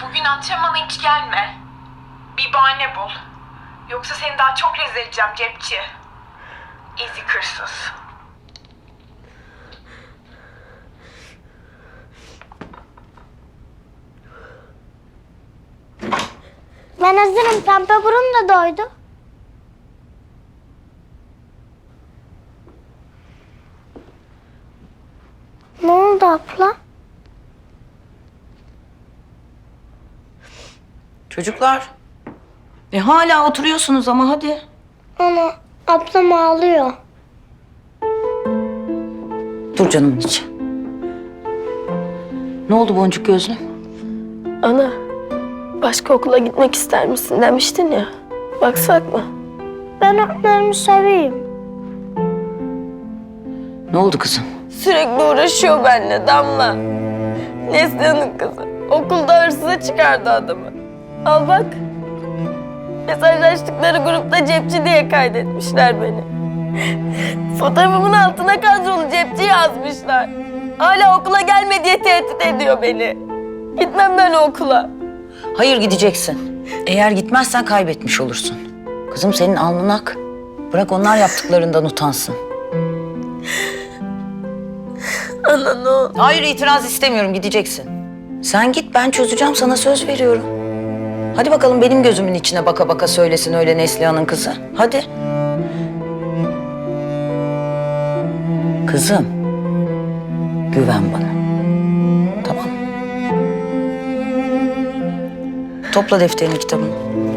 Bugün antrenmana hiç gelme. Bir bahane bul. Yoksa seni daha çok rezil edeceğim cepçi. Ezik hırsız. Ben hazırım. Pembe burun da doydu. Ne oldu abla? Çocuklar. E hala oturuyorsunuz ama hadi. Ana, ablam ağlıyor. Dur canımın içi. Ne oldu boncuk gözlüm? Ana, başka okula gitmek ister misin demiştin ya. Baksak mı? Ben öğretmenimi seveyim. Ne oldu kızım? Sürekli uğraşıyor benimle Damla. Neslihan'ın kızı. Okulda hırsıza çıkardı adamı. Al bak. Mesajlaştıkları grupta cepçi diye kaydetmişler beni. Fotoğrafımın altına kadrolu cepçi yazmışlar. Hala okula gelme diye tehdit ediyor beni. Gitmem ben okula. Hayır gideceksin. Eğer gitmezsen kaybetmiş olursun. Kızım senin alnın ak. Bırak onlar yaptıklarından utansın. Ana ne olur. Hayır itiraz istemiyorum gideceksin. Sen git ben çözeceğim sana söz veriyorum. Hadi bakalım benim gözümün içine baka baka söylesin öyle Neslihan'ın kızı. Hadi. Kızım. Güven bana. Tamam. Topla defterini kitabını.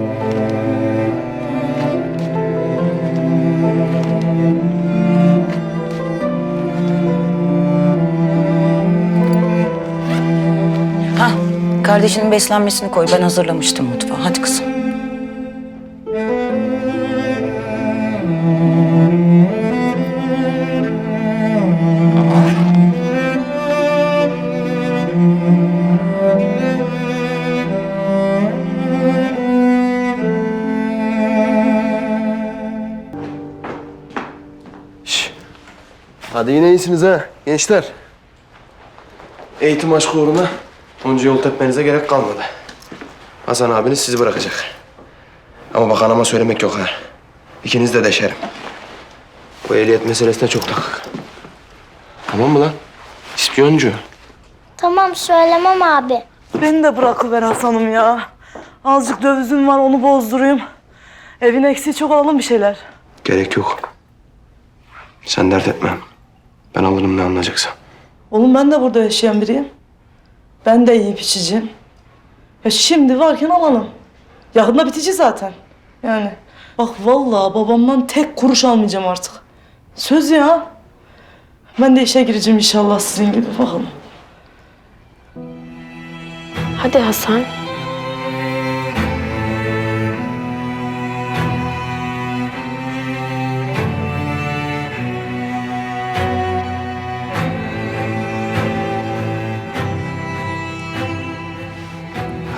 Kardeşinin beslenmesini koy. Ben hazırlamıştım mutfağı. Hadi kızım. Hadi yine iyisiniz ha gençler. Eğitim aşkı uğruna onca yol tepmenize gerek kalmadı. Hasan abiniz sizi bırakacak. Ama bak anama söylemek yok ha. İkiniz de deşerim. Bu ehliyet meselesine çok takık. Tamam mı lan? İspiyoncu. Tamam söylemem abi. Beni de bırakıver Hasan'ım ya. Azıcık dövizim var onu bozdurayım. Evin eksiği çok alalım bir şeyler. Gerek yok. Sen dert etme. Ben alırım ne anlayacaksan. Oğlum ben de burada yaşayan biriyim. Ben de yiyip içeceğim. Ya şimdi varken alalım. Yakında bitici zaten. Yani bak vallahi babamdan tek kuruş almayacağım artık. Söz ya. Ben de işe gireceğim inşallah sizin gibi bakalım. Hadi Hasan.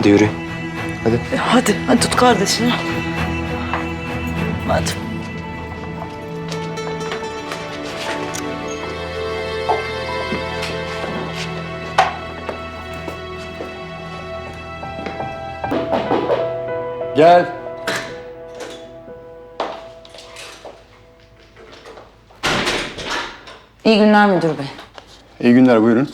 Hadi yürü. Hadi. E, hadi, hadi tut kardeşini. Hadi. Gel. İyi günler müdür bey. İyi günler buyurun.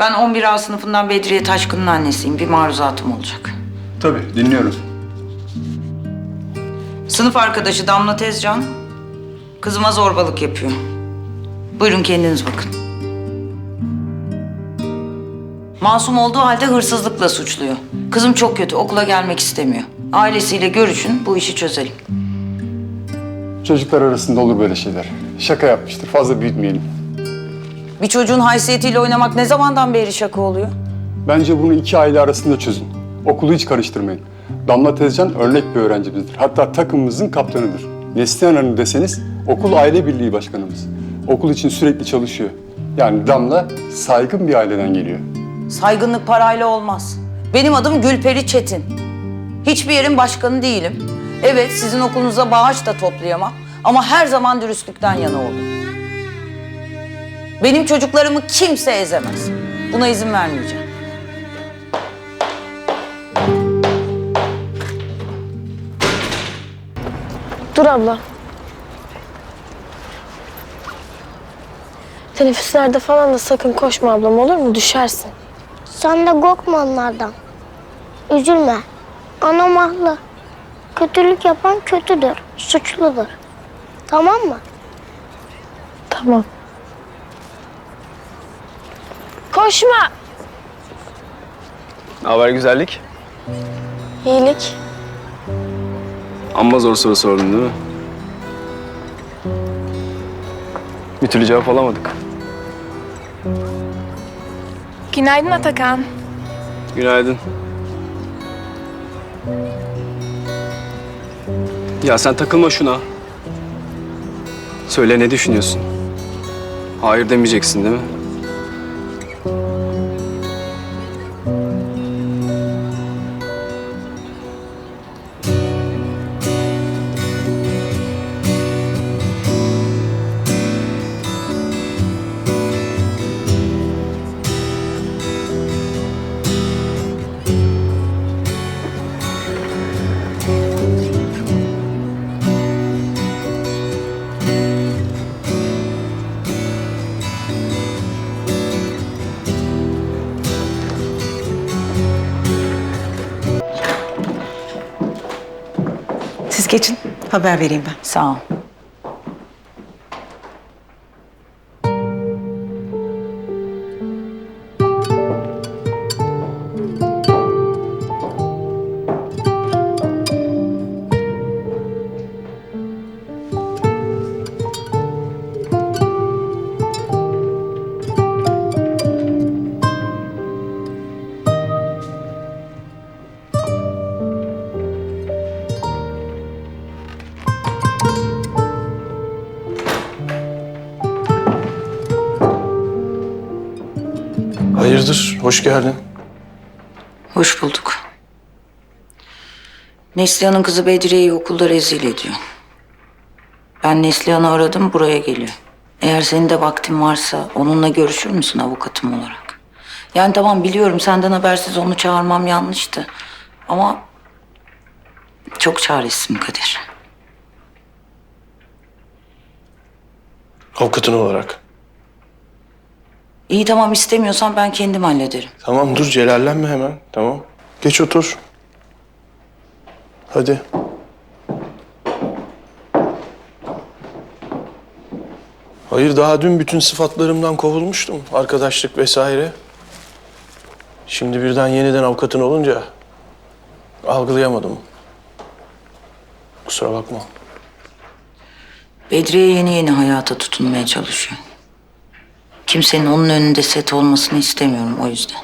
Ben 11A sınıfından Bedriye Taşkın'ın annesiyim. Bir maruzatım olacak. Tabii dinliyorum. Sınıf arkadaşı Damla Tezcan kızıma zorbalık yapıyor. Buyurun kendiniz bakın. Masum olduğu halde hırsızlıkla suçluyor. Kızım çok kötü, okula gelmek istemiyor. Ailesiyle görüşün, bu işi çözelim. Çocuklar arasında olur böyle şeyler. Şaka yapmıştır. Fazla büyütmeyelim. Bir çocuğun haysiyetiyle oynamak ne zamandan beri şaka oluyor? Bence bunu iki aile arasında çözün. Okulu hiç karıştırmayın. Damla Tezcan örnek bir öğrencimizdir. Hatta takımımızın kaptanıdır. Neslihan Hanım deseniz okul aile birliği başkanımız. Okul için sürekli çalışıyor. Yani Damla saygın bir aileden geliyor. Saygınlık parayla olmaz. Benim adım Gülperi Çetin. Hiçbir yerin başkanı değilim. Evet sizin okulunuza bağış da toplayamam. Ama her zaman dürüstlükten yana oldum. Benim çocuklarımı kimse ezemez. Buna izin vermeyeceğim. Dur abla. Teneffüslerde falan da sakın koşma ablam olur mu? Düşersin. Sen de korkma onlardan. Üzülme. Anam haklı. Kötülük yapan kötüdür, suçludur. Tamam mı? Tamam. Koşma. Ne haber güzellik? İyilik. Amma zor soru sordun değil mi? Bir türlü cevap alamadık. Günaydın Atakan. Günaydın. Ya sen takılma şuna. Söyle ne düşünüyorsun? Hayır demeyeceksin değil mi? Haber vereyim ben. Sağ ol. Hayırdır? Hoş geldin. Hoş bulduk. Neslihan'ın kızı Bedriye'yi okulda rezil ediyor. Ben Neslihan'ı aradım, buraya geliyor. Eğer senin de vaktin varsa onunla görüşür müsün avukatım olarak? Yani tamam biliyorum senden habersiz onu çağırmam yanlıştı. Ama çok çaresizim Kadir. Avukatın olarak. İyi tamam istemiyorsan ben kendim hallederim. Tamam dur celallenme hemen. Tamam. Geç otur. Hadi. Hayır daha dün bütün sıfatlarımdan kovulmuştum. Arkadaşlık vesaire. Şimdi birden yeniden avukatın olunca algılayamadım. Kusura bakma. Bedriye yeni yeni hayata tutunmaya çalışıyor. Kimsenin onun önünde set olmasını istemiyorum o yüzden.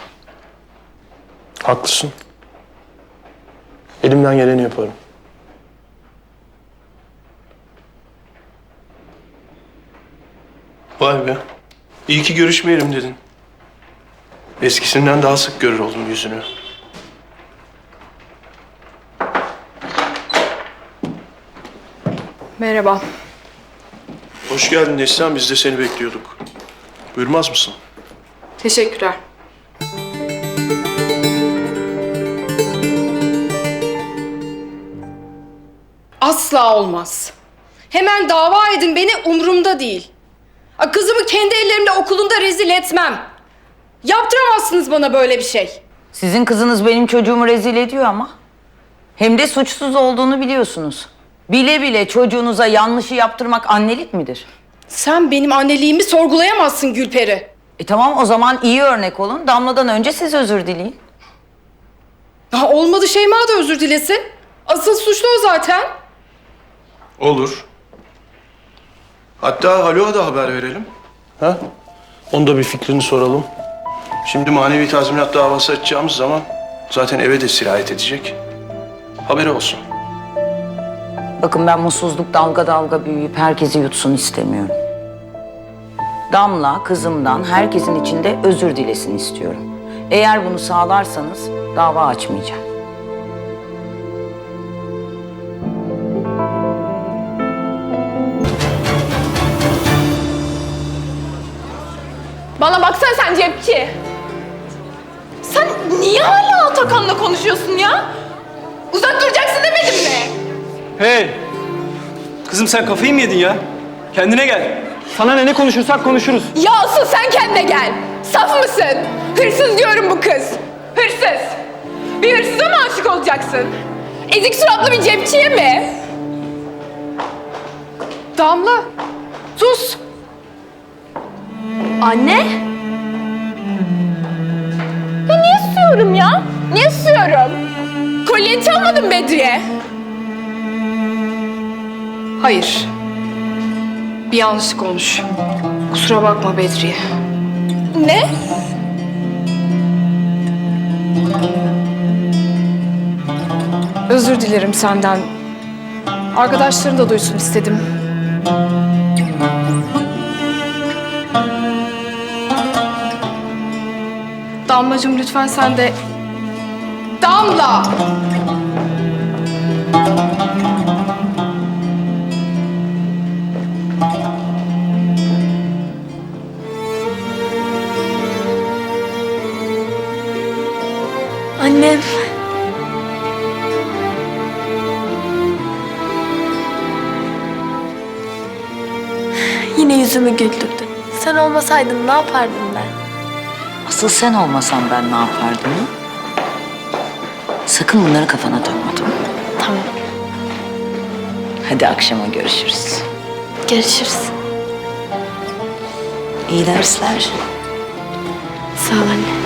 Haklısın. Elimden geleni yaparım. Vay be. İyi ki görüşmeyelim dedin. Eskisinden daha sık görür oldum yüzünü. Merhaba. Hoş geldin Neslihan. Biz de seni bekliyorduk. Buyurmaz mısın? Teşekkürler. Asla olmaz. Hemen dava edin beni umurumda değil. A, Kızımı kendi ellerimle okulunda rezil etmem. Yaptıramazsınız bana böyle bir şey. Sizin kızınız benim çocuğumu rezil ediyor ama. Hem de suçsuz olduğunu biliyorsunuz. Bile bile çocuğunuza yanlışı yaptırmak annelik midir? Sen benim anneliğimi sorgulayamazsın Gülperi. E tamam o zaman iyi örnek olun. Damladan önce siz özür dileyin. Ha, olmadı Şeyma da özür dilesin. Asıl suçlu o zaten. Olur. Hatta Haluk'a da haber verelim. Ha? Onda bir fikrini soralım. Şimdi manevi tazminat davası açacağımız zaman zaten eve de sirayet edecek. Haberi olsun. Bakın ben mutsuzluk dalga dalga büyüyüp herkesi yutsun istemiyorum. Damla kızımdan herkesin içinde özür dilesin istiyorum. Eğer bunu sağlarsanız dava açmayacağım. Bana baksana sen cepçi. Sen niye hala Atakan'la konuşuyorsun ya? Uzak duracaksın demedim mi? Hey! Kızım sen kafayı mı yedin ya? Kendine gel. Sana ne ne konuşursak konuşuruz. Ya asıl sen kendine gel. Saf mısın? Hırsız diyorum bu kız. Hırsız. Bir hırsıza mı aşık olacaksın? Ezik suratlı bir cepçiye mi? Damla. Sus. Anne. Ya niye susuyorum ya? Niye susuyorum? Kolyeni çalmadın Bedriye. Hayır. Bir yanlışlık olmuş. Kusura bakma Bedriye. Ne? Özür dilerim senden. Arkadaşların da duysun istedim. Damlacığım lütfen sen de... Damla! Yine yüzümü güldürdün. Sen olmasaydın ne yapardım ben? Asıl sen olmasan ben ne yapardım? Sakın bunları kafana takma tamam mı? Tamam. Hadi akşama görüşürüz. Görüşürüz. İyi dersler. Sağ ol anne.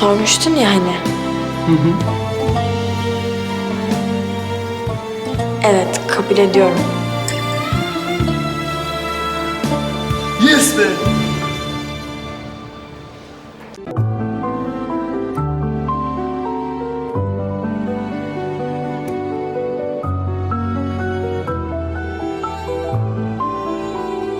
Sormuştun ya hani. Evet, kabul ediyorum. Yes be!